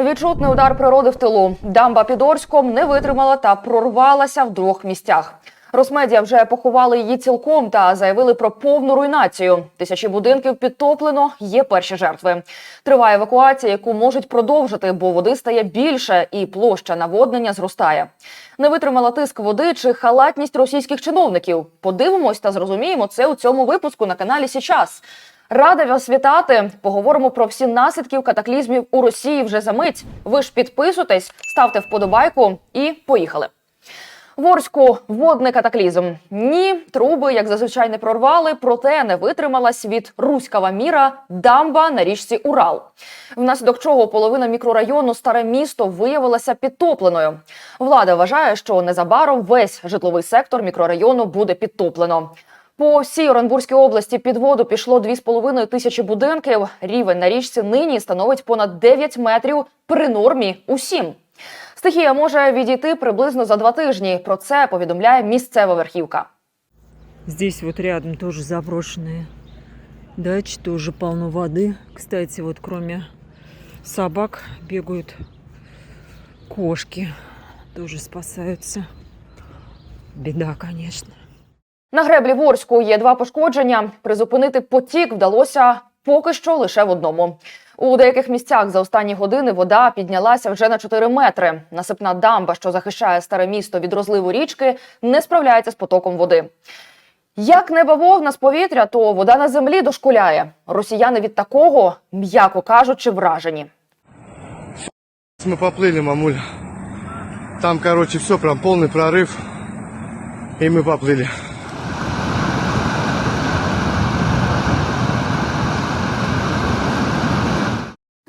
Відчутний удар природи в тилу. Дамба під Орськом не витримала та прорвалася в двох місцях. Росмедіа вже поховали її цілком та заявили про повну руйнацію. Тисячі будинків підтоплено. Є перші жертви. Триває евакуація, яку можуть продовжити, бо води стає більше і площа наводнення зростає. Не витримала тиск води чи халатність російських чиновників. Подивимось та зрозуміємо це у цьому випуску на каналі Січас. Рада вас вітати. Поговоримо про всі наслідки катаклізмів у Росії вже за мить. Ви ж підписуйтесь, ставте вподобайку і поїхали. В Орську водний катаклізм. Ні, труби, як зазвичай, не прорвали, проте не витрималась від руського міра дамба на річці Урал. Внаслідок чого половина мікрорайону старе місто виявилася підтопленою. Влада вважає, що незабаром весь житловий сектор мікрорайону буде підтоплено. По всій Оренбурзькій області під воду пішло 2,5 тисячі будинків. Рівень на річці нині становить понад 9 метрів при нормі у 7. Стихія може відійти приблизно за два тижні. Про це повідомляє місцева верхівка. Здесь вот рядом тоже заброшенные дачи, тоже полно воды. Кстати, вот кроме собак бегают кошки, тоже спасаются. Беда, конечно. На греблі в Орську є два пошкодження. Призупинити потік вдалося поки що лише в одному. У деяких місцях за останні години вода піднялася вже на 4 метри. Насипна дамба, що захищає старе місто від розливу річки, не справляється з потоком води. Як не бавовна з повітря, то вода на землі дошкуляє. Росіяни від такого, м'яко кажучи, вражені. Мы поплыли, мамуля. Там, короче, все прям полный прорыв. И мы поплыли.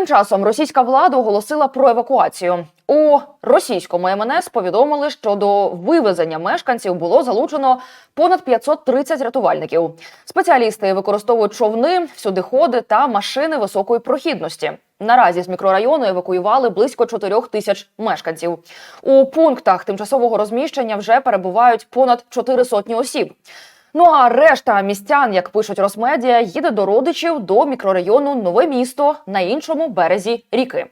Тим часом російська влада оголосила про евакуацію. У російському МНС повідомили, що до вивезення мешканців було залучено понад 530 рятувальників. Спеціалісти використовують човни, всюдиходи та машини високої прохідності. Наразі з мікрорайону евакуювали близько 4 тисяч мешканців. У пунктах тимчасового розміщення вже перебувають понад 4 сотні осіб. Ну а решта містян, як пишуть Росмедіа, їде до родичів до мікрорайону Нове місто на іншому березі ріки.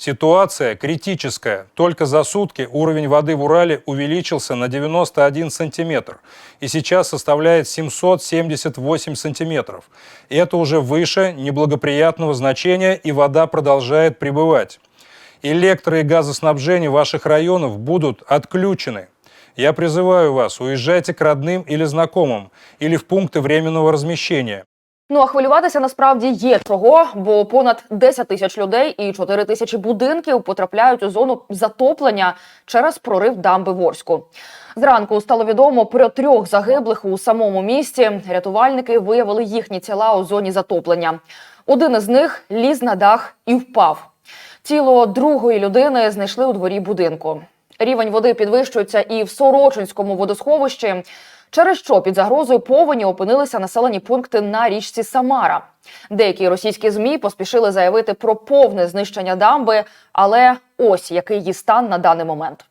Ситуация критическая. Только за сутки уровень воды в Урале увеличился на 91 сантиметр и сейчас составляет 778 сантиметров. И это уже выше неблагоприятного значения, и вода продолжает прибывать. Электро- и газоснабжение ваших районов будут отключены. Я призываю вас, уезжайте к родным или знакомым, или в пункты временного размещения. Ну а хвилюватися насправді є чого, бо понад 10 тисяч людей і 4 тисячі будинків потрапляють у зону затоплення через прорив дамби в Орську. Зранку стало відомо про трьох загиблих у самому місті. Рятувальники виявили їхні тіла у зоні затоплення. Один із них ліз на дах і впав. Тіло другої людини знайшли у дворі будинку. Рівень води підвищується і в Сорочинському водосховищі, через що під загрозою повені опинилися населені пункти на річці Самара. Деякі російські змі поспішили заявити про повне знищення дамби, але ось який її стан на даний момент.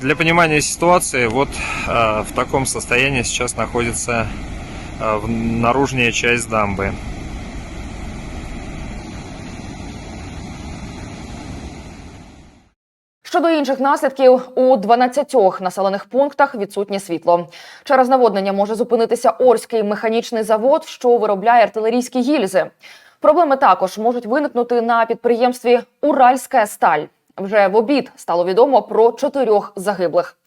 Для понимания ситуации, вот э, в таком состоянии сейчас находится э, в- наружная часть дамбы. Щодо інших наслідків, у 12 населених пунктах відсутнє світло. Через наводнення може зупинитися Орський механічний завод, що виробляє артилерійські гільзи. Проблеми також можуть виникнути на підприємстві Уральська сталь. Вже в обід стало відомо про чотирьох загиблих.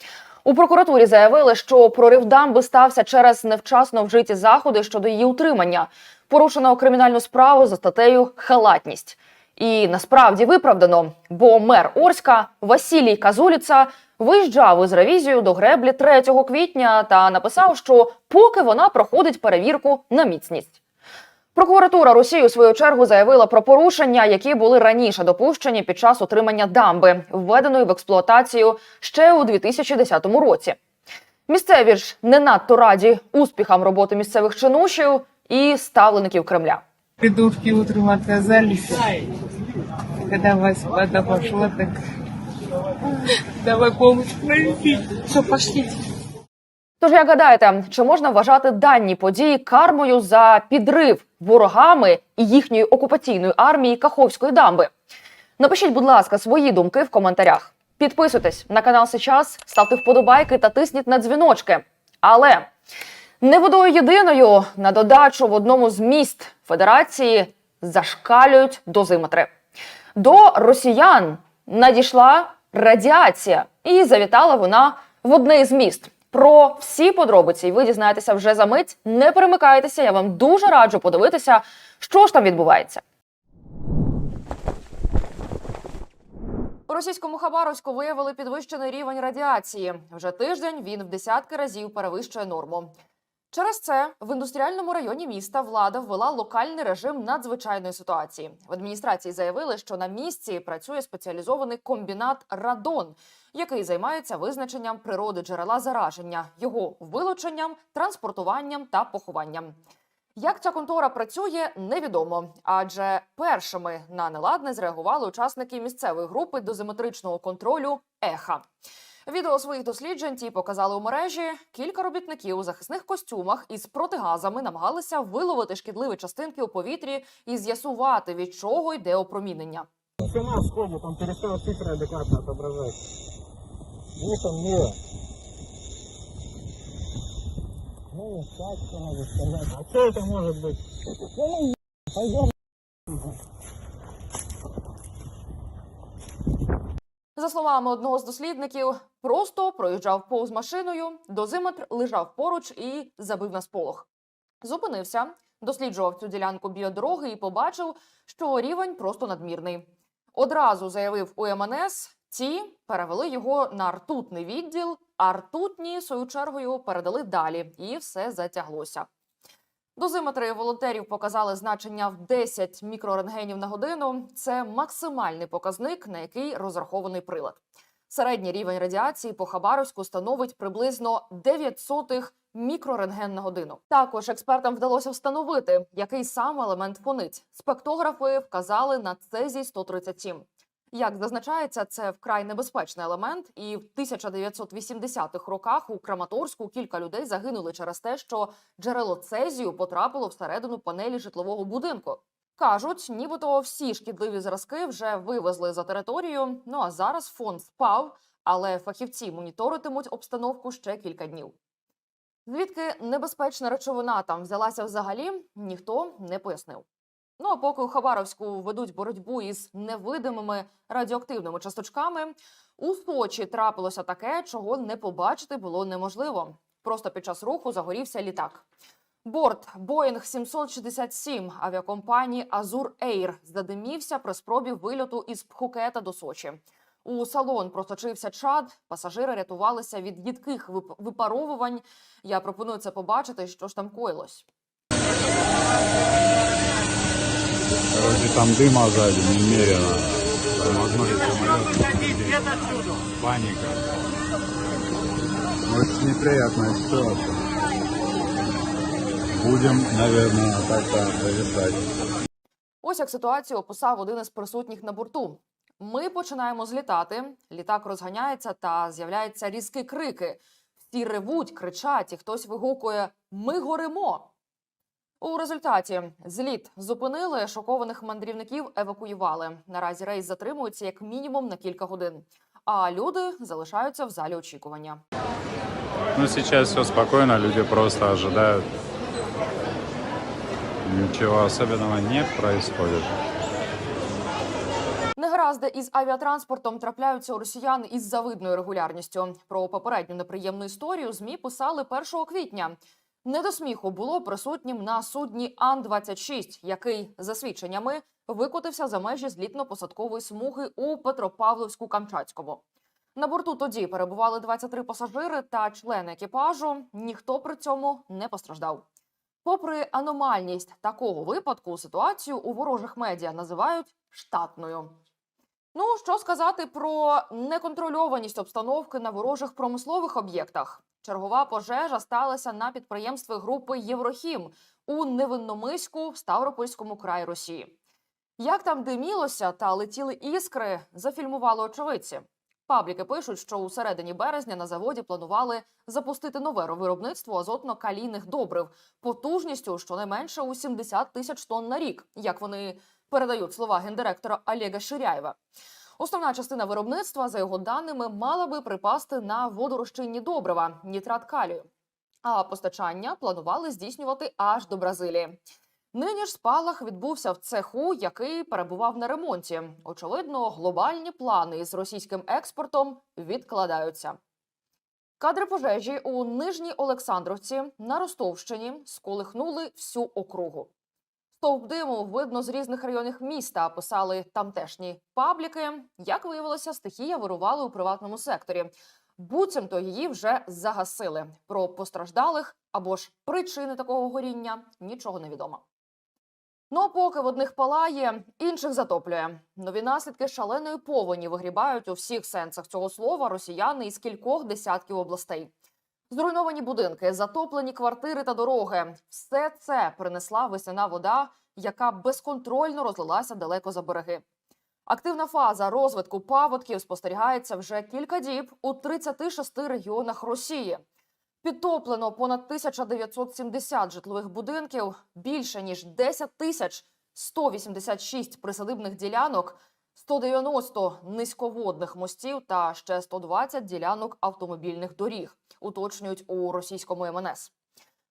У прокуратурі заявили, що прорив дамби стався через невчасно вжиті заходи щодо її утримання. Порушено кримінальну справу за статтею халатність. І насправді виправдано, бо мер Орська Василій Казуліца виїжджав із ревізією до греблі 3 квітня та написав, що поки вона проходить перевірку на міцність. Прокуратура Росії у свою чергу заявила про порушення, які були раніше допущені під час утримання дамби, введеної в експлуатацію ще у 2010 році. Місцеві ж не надто раді успіхам роботи місцевих чинушів і ставлеників Кремля. Придурки утром отказались. Когда Васька пошла, так давай помощь просить. Все, пошлите. Тож, як гадаєте, чи можна вважати дані події кармою за підрив ворогами і їхньої окупаційної армії Каховської дамби? Напишіть, будь ласка, свої думки в коментарях. Підписуйтесь на канал Сейчас, ставте вподобайки та тисніть на дзвіночки. Але не водою єдиною на додачу в одному з міст Федерації зашкалюють дозиметри. До росіян надійшла радіація, і завітала вона в одне із міст. Про всі подробиці ви дізнаєтеся вже за мить. Не перемикайтеся, я вам дуже раджу подивитися, що ж там відбувається. У російському Хабаровську виявили підвищений рівень радіації. Вже тиждень він в десятки разів перевищує норму. Через це в індустріальному районі міста влада ввела локальний режим надзвичайної ситуації. В адміністрації заявили, що на місці працює спеціалізований комбінат Радон, який займається визначенням природи джерела зараження, його вилученням, транспортуванням та похованням. Як ця контора працює, невідомо, адже першими на неладне зреагували учасники місцевої групи дозиметричного контролю ЕХА. Відео своїх досліджень ті показали у мережі. Кілька робітників у захисних костюмах із протигазами намагалися виловити шкідливі частинки у повітрі і з'ясувати, від чого йде опромінення. Цена сходит, он перестал цифры адекватно отображать. Видишь, он мило. Ну, так что надо сказать. А что это может быть? Ну, пойдем. За словами одного з дослідників, просто проїжджав повз машиною, дозиметр лежав поруч і забив на сполох. Зупинився, досліджував цю ділянку біодороги і побачив, що рівень просто надмірний. Одразу заявив у МНС, ті перевели його на ртутний відділ, а ртутні, свою чергою, передали далі, і все затяглося. Дозиметри волонтерів показали значення в 10 мікрорентгенів на годину. Це максимальний показник, на який розрахований прилад. Середній рівень радіації по Хабаровську становить приблизно 900 мікрорентген на годину. Також експертам вдалося встановити, який саме елемент фонить. Спектографи вказали на цезій 137 як зазначається, це вкрай небезпечний елемент, і в 1980-х роках у Краматорську кілька людей загинули через те, що джерело цезію потрапило всередину панелі житлового будинку. Кажуть, нібито всі шкідливі зразки вже вивезли за територію. Ну а зараз фонд спав, але фахівці моніторитимуть обстановку ще кілька днів. Звідки небезпечна речовина там взялася взагалі, ніхто не пояснив. Ну а поки у Хабаровську ведуть боротьбу із невидимими радіоактивними часточками, у Сочі трапилося таке, чого не побачити було неможливо. Просто під час руху загорівся літак. Борт Боїнг 767 авіакомпанії Азур Ейр задимівся при спробі вильоту із Пхукета до Сочі. У салон просочився чад. Пасажири рятувалися від їдких вип- випаровувань. Я пропоную це побачити, що ж там коїлось. Короче, там дыма сзади немерено. Там возможно самолет. Паника. Очень неприятная ситуация. Будем, наверное, так-то решать. Ось як ситуацію описав один із присутніх на борту. Ми починаємо злітати. Літак розганяється та з'являються різкі крики. Всі ревуть, кричать, і хтось вигукує Ми горимо. У результаті зліт зупинили, шокованих мандрівників евакуювали. Наразі рейс затримується як мінімум на кілька годин. А люди залишаються в залі очікування. Ну, сейчас все спокойно, люди просто ожидают. Ничего особенного не происходит. Негаразди із авіатранспортом трапляються у росіян із завидною регулярністю. Про попередню неприємну історію змі писали 1 квітня. Не до сміху було присутнім на судні Ан-26, який, за свідченнями, викотився за межі злітно-посадкової смуги у Петропавловську-Камчатському. На борту тоді перебували 23 пасажири та члени екіпажу. Ніхто при цьому не постраждав. Попри аномальність такого випадку, ситуацію у ворожих медіа називають штатною. Ну що сказати про неконтрольованість обстановки на ворожих промислових об'єктах? Чергова пожежа сталася на підприємстві групи Єврохім у Невинномиську Ставропольському краї Росії. Як там димілося та летіли іскри, зафільмували очевидці. Пабліки пишуть, що у середині березня на заводі планували запустити нове виробництво азотно-калійних добрив потужністю щонайменше у 70 тисяч тонн на рік. Як вони Передають слова гендиректора Олега Ширяєва. Основна частина виробництва, за його даними, мала би припасти на водорозчинні добрива нітрат калію. А постачання планували здійснювати аж до Бразилії. Нині ж спалах відбувся в цеху, який перебував на ремонті. Очевидно, глобальні плани із російським експортом відкладаються. Кадри пожежі у Нижній Олександровці на Ростовщині сколихнули всю округу. Стовп диму видно з різних районів міста, писали тамтешні пабліки. Як виявилося, стихія вирувала у приватному секторі. Буцімто її вже загасили. Про постраждалих або ж причини такого горіння нічого не відомо. Ну поки в одних палає, інших затоплює. Нові наслідки шаленої повені вигрібають у всіх сенсах цього слова росіяни із кількох десятків областей. Зруйновані будинки, затоплені квартири та дороги все це принесла весняна вода, яка безконтрольно розлилася далеко за береги. Активна фаза розвитку паводків спостерігається вже кілька діб у 36 регіонах Росії. Підтоплено понад 1970 житлових будинків, більше ніж 10 тисяч 186 присадибних ділянок, 190 низьководних мостів та ще 120 ділянок автомобільних доріг, уточнюють у російському МНС.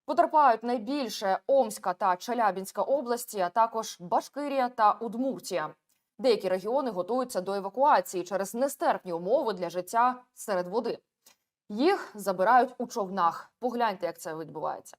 Потерпають найбільше Омська та Челябінська області, а також Башкирія та Удмуртія. Деякі регіони готуються до евакуації через нестерпні умови для життя серед води. Їх забирають у човнах. Погляньте, як це відбувається.